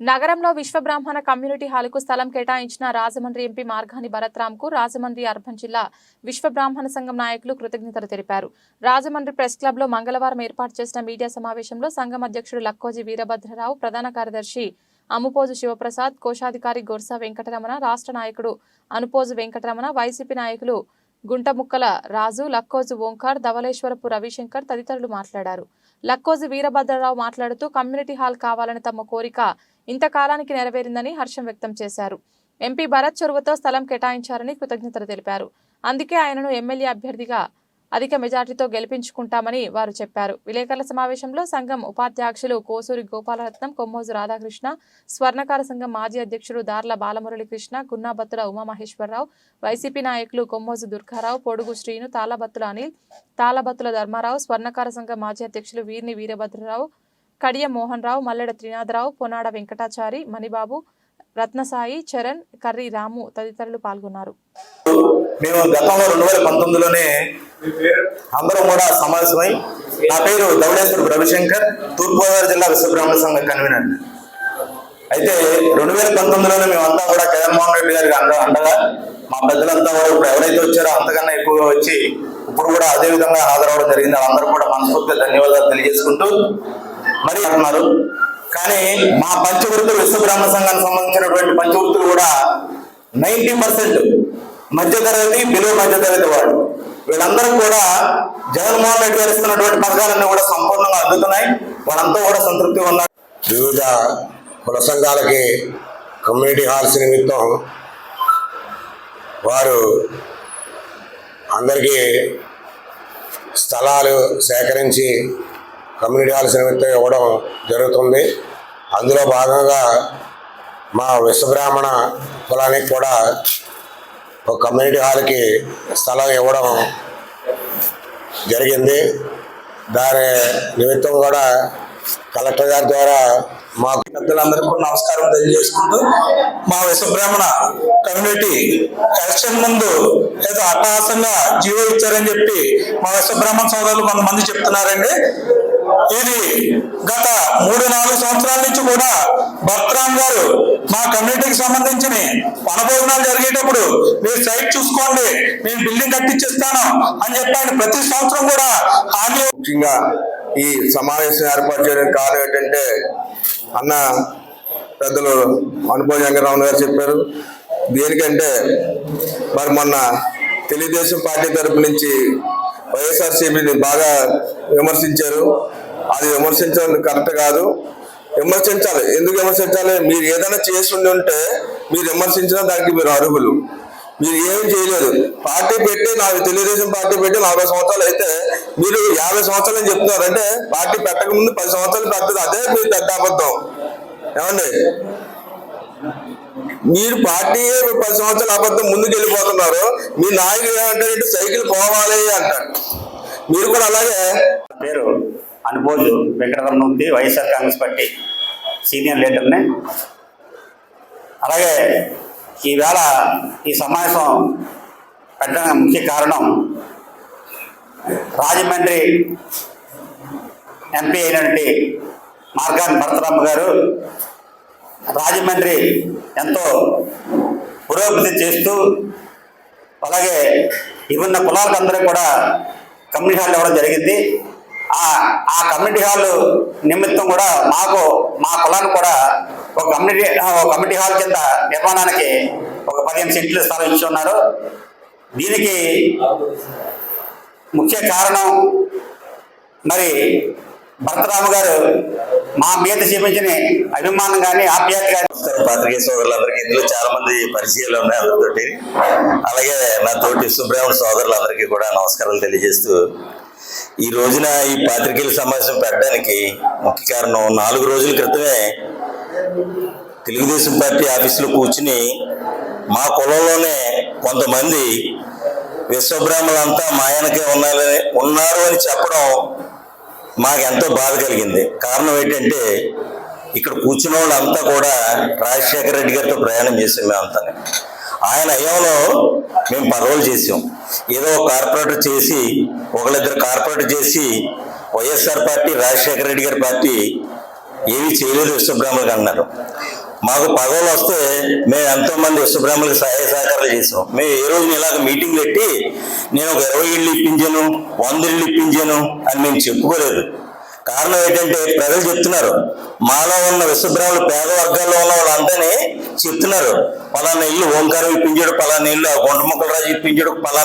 నగరంలో విశ్వబ్రాహ్మణ కమ్యూనిటీ హాలుకు స్థలం కేటాయించిన రాజమండ్రి ఎంపీ మార్గాని భరత్రామ్కు రాజమండ్రి అర్బన్ జిల్లా విశ్వబ్రాహ్మణ సంఘం నాయకులు కృతజ్ఞతలు తెలిపారు. రాజమండ్రి ప్రెస్ క్లబ్లో మంగళవారం ఏర్పాటు చేసిన మీడియా సమావేశంలో సంఘం అధ్యక్షుడు లక్కోజి వీరభద్రరావు ప్రధాన కార్యదర్శి అముపోజు శివప్రసాద్ కోశాధికారి గొర్స వెంకటరమణ రాష్ట్ర నాయకుడు అనుపోజు వెంకటరమణ వైసీపీ నాయకులు గుంటముక్కల రాజు లక్కోజు ఓంకార్ ధవలేశ్వరపు రవిశంకర్ తదితరులు మాట్లాడారు. లక్కోజు వీరభద్రరావు మాట్లాడుతూ కమ్యూనిటీ హాల్ కావాలని తమ కోరిక ఇంతకాలానికి నెరవేరిందని హర్షం వ్యక్తం చేశారు. ఎంపీ భరత్ చొరవతో స్థలం కేటాయించారని కృతజ్ఞతలు తెలిపారు. అందుకే ఆయనను ఎమ్మెల్యే అభ్యర్థిగా అధిక మెజార్టీతో గెలిపించుకుంటామని వారు చెప్పారు. విలేకరుల సమావేశంలో సంఘం ఉపాధ్యక్షులు కోసూరి గోపాలరత్నం కొమ్మోజు రాధాకృష్ణ స్వర్ణకార సంఘం మాజీ అధ్యక్షుడు దార్ల బాలమురళీకృష్ణ గున్నాబత్తుల ఉమామహేశ్వరరావు వైసీపీ నాయకులు కొమ్మోజు దుర్గారావు పొడుగు శ్రీను తాళబత్తుల అనిల్ తాళబత్తుల ధర్మారావు స్వర్ణకార సంఘం మాజీ అధ్యక్షులు వీర్ని వీరభద్రరావు కడియ మోహన్ రావు మల్లెడ త్రినాథరావు పొనాడ వెంకటాచారి మణిబాబు రత్నసాయి చరణ్ కర్రి రాము తదితరులు పాల్గొన్నారు. మేము గతంలో రెండు వేల పంతొమ్మిదిలోనే అందరం కూడా సమావేశమై నా పేరు ధవళేశ్వర రవిశంకర్ తూర్పుగోదావరి జిల్లా విశ్వబ్రాహ్మణ సంఘ కన్వీనర్. అయితే రెండు వేల పంతొమ్మిదిలోనే మేమంతా కూడా జగన్మోహన్ రెడ్డి గారికి అండ అండగా మా పెద్దలంతా కూడా ఇప్పుడు ఎవరైతే వచ్చారో అంతకన్నా ఎక్కువగా వచ్చి ఇప్పుడు కూడా అదే విధంగా హాజరవడం జరిగింది. వాళ్ళందరూ కూడా మనస్ఫూర్తిగా ధన్యవాదాలు తెలియజేసుకుంటూ మరి అంటున్నారు. కానీ మా పంచవృత్తులు విశ్వబ్రాహ్మణ సంఘానికి సంబంధించినటువంటి పంచవృత్తులు కూడా నైన్టీ పర్సెంట్ మధ్యతరగతి బిలో మధ్యతరగతి వాళ్ళు. వీళ్ళందరూ కూడా జగన్మోహన్ రెడ్డి గారు ఇస్తున్నటువంటి పథకాలన్నీ కూడా సంపూర్ణంగా అందుతున్నాయి. వాళ్ళంతా కూడా సంతృప్తిగా ఉన్నారు. వివిధ కుల సంఘాలకి కమ్యూనిటీ హాల్స్ నిమిత్తం వారు అందరికీ స్థలాలు సేకరించి కమ్యూనిటీ హాల్స్ నిమిత్తం ఇవ్వడం జరుగుతుంది. అందులో భాగంగా మా విశ్వబ్రాహ్మణ కులానికి కూడా ఒక కమ్యూనిటీ హాల్కి స్థలం ఇవ్వడం జరిగింది. దాని నిమిత్తం కూడా కలెక్టర్ గారి ద్వారా మాకు పెద్దలందరికీ కూడా నమస్కారం తెలియజేసుకుంటూ మా విశ్వబ్రాహ్మణ కమ్యూనిటీ ఎలక్షన్ ముందు ఏదో అట్టహాసంగా జీవో ఇచ్చారని చెప్పి మా విశ్వబ్రాహ్మణ సోదరులు కొంతమంది చెప్తున్నారండి. ఇది గత మూడు నాలుగు సంవత్సరాల నుంచి కూడా భక్తరామ్ గారు మా కమ్యూనిటీకి సంబంధించిన వనభోజనాలు జరిగేటప్పుడు మీరు సైట్ చూసుకోండి నేను బిల్డింగ్ కట్టించిస్తాను అని చెప్పాను ప్రతి సంవత్సరం కూడా హామీ ముఖ్యంగా ఈ సమావేశం ఏర్పాటు చేయడానికి కారణం ఏంటంటే అన్న పెద్దలు అనుభవ వెంకటరామన్ గారు చెప్పారు. దేనికంటే మరి మొన్న తెలుగుదేశం పార్టీ తరపు నుంచి వైఎస్ఆర్సీపీని బాగా విమర్శించారు. అది విమర్శించడం కరెక్ట్ కాదు. విమర్శించాలి. ఎందుకు విమర్శించాలి? మీరు ఏదైనా చేసి ఉండి ఉంటే మీరు విమర్శించిన దానికి మీరు అర్హులు. మీరు ఏం చేయలేదు. పార్టీ పెట్టి నాకు తెలుగుదేశం పార్టీ పెట్టి నలభై సంవత్సరాలు అయితే మీరు యాభై సంవత్సరాలు అని చెప్తున్నారు. అంటే పార్టీ పెట్టక ముందు పది సంవత్సరాలు పెద్దది అదే మీరు పెద్ద అబద్ధం. ఏమండి? మీరు పార్టీ పది సంవత్సరాల అబద్ధం ముందుకు వెళ్ళిపోతున్నారు మీ నాయకుడు ఏమంటారంటే సైకిల్ పోవాలి అంటారు మీరు కూడా అలాగే. పేరు Anubhoju Venkataramanamurthy YSR Congress party senior లీడర్ని. అలాగే ఈవేళ ఈ సమావేశం పెట్టడానికి ముఖ్య కారణం రాజమండ్రి ఎంపీ అయినటువంటి మార్గాన్ భరతరామ గారు రాజమండ్రి ఎంతో పురోగతి చేస్తూ అలాగే ఇవన్న కులాలకందరూ కూడా కమ్యూనిటీ హాల్ ఇవ్వడం జరిగింది. ఆ కమ్యూనిటీ హాల్ నిమిత్తం కూడా మాకు మా కులానికి కూడా ఒక కమ్యూనిటీ ఒక కమ్యూనిటీ హాల్ కింద నిర్మాణానికి ఒక పదిహేను సెంట్లు స్థలం ఇచ్చి ఉన్నారు. దీనికి ముఖ్య కారణం మరి భరతరాము గారు మా మీద చూపించిన అభిమానం కానీ ఆప్యాయత కానీ. పాత్రికేయ సోదరులందరికీ ఇందులో చాలా మంది పరిచయాలు ఉన్నాయి అందరితోటి అలాగే నా తోటి సుబ్రహ్మణ్య సోదరులందరికీ కూడా నమస్కారాలు తెలియజేస్తూ ఈ రోజున ఈ పాత్రికేయుల సమావేశం పెట్టడానికి ముఖ్య కారణం నాలుగు రోజుల క్రితమే తెలుగుదేశం పార్టీ ఆఫీసులో కూర్చుని మా కులంలోనే కొంతమంది విశ్వబ్రాహ్మలంతా మాయనకే ఉన్నారని ఉన్నారు అని చెప్పడం మాకు ఎంతో బాధ కలిగింది. కారణం ఏంటంటే ఇక్కడ కూర్చున్న వాళ్ళంతా కూడా రాజశేఖర రెడ్డి గారితో ప్రయాణం చేసాం మేమంతా. ఆయన అయ్యంలో మేము పదవులు చేసాం. ఏదో ఒక కార్పొరేటర్ చేసి ఒకళ్ళిద్దరు కార్పొరేటర్ చేసి వైఎస్ఆర్ పార్టీ రాజశేఖర రెడ్డి గారి పార్టీ ఏమీ చేయలేదు విశ్వబ్రాహ్మణులకు అన్నారు. మాకు పదవులు వస్తే మేము ఎంతో మంది విశ్వబ్రహ్మలకు సహాయ సహకారాలు చేసాం. మేము ఏ రోజు ఇలాగ మీటింగ్ పెట్టి నేను ఒక ఇరవై ఇళ్ళు ఇప్పించాను వంద ఇళ్ళు ఇప్పించాను అని మేము చెప్పుకోలేదు. కారణం ఏంటంటే ప్రజలు చెప్తున్నారు మాలో ఉన్న విశ్వబ్రాహ్మణులు పేద వర్గాల్లో ఉన్న వాళ్ళందరినీ చెప్తున్నారు. పలానా ఇల్లు ఓంకారం ఇప్పించాడు పలానా ఇల్లు గుండ గుంట మొక్కల రాజు ఇప్పించాడు పలానా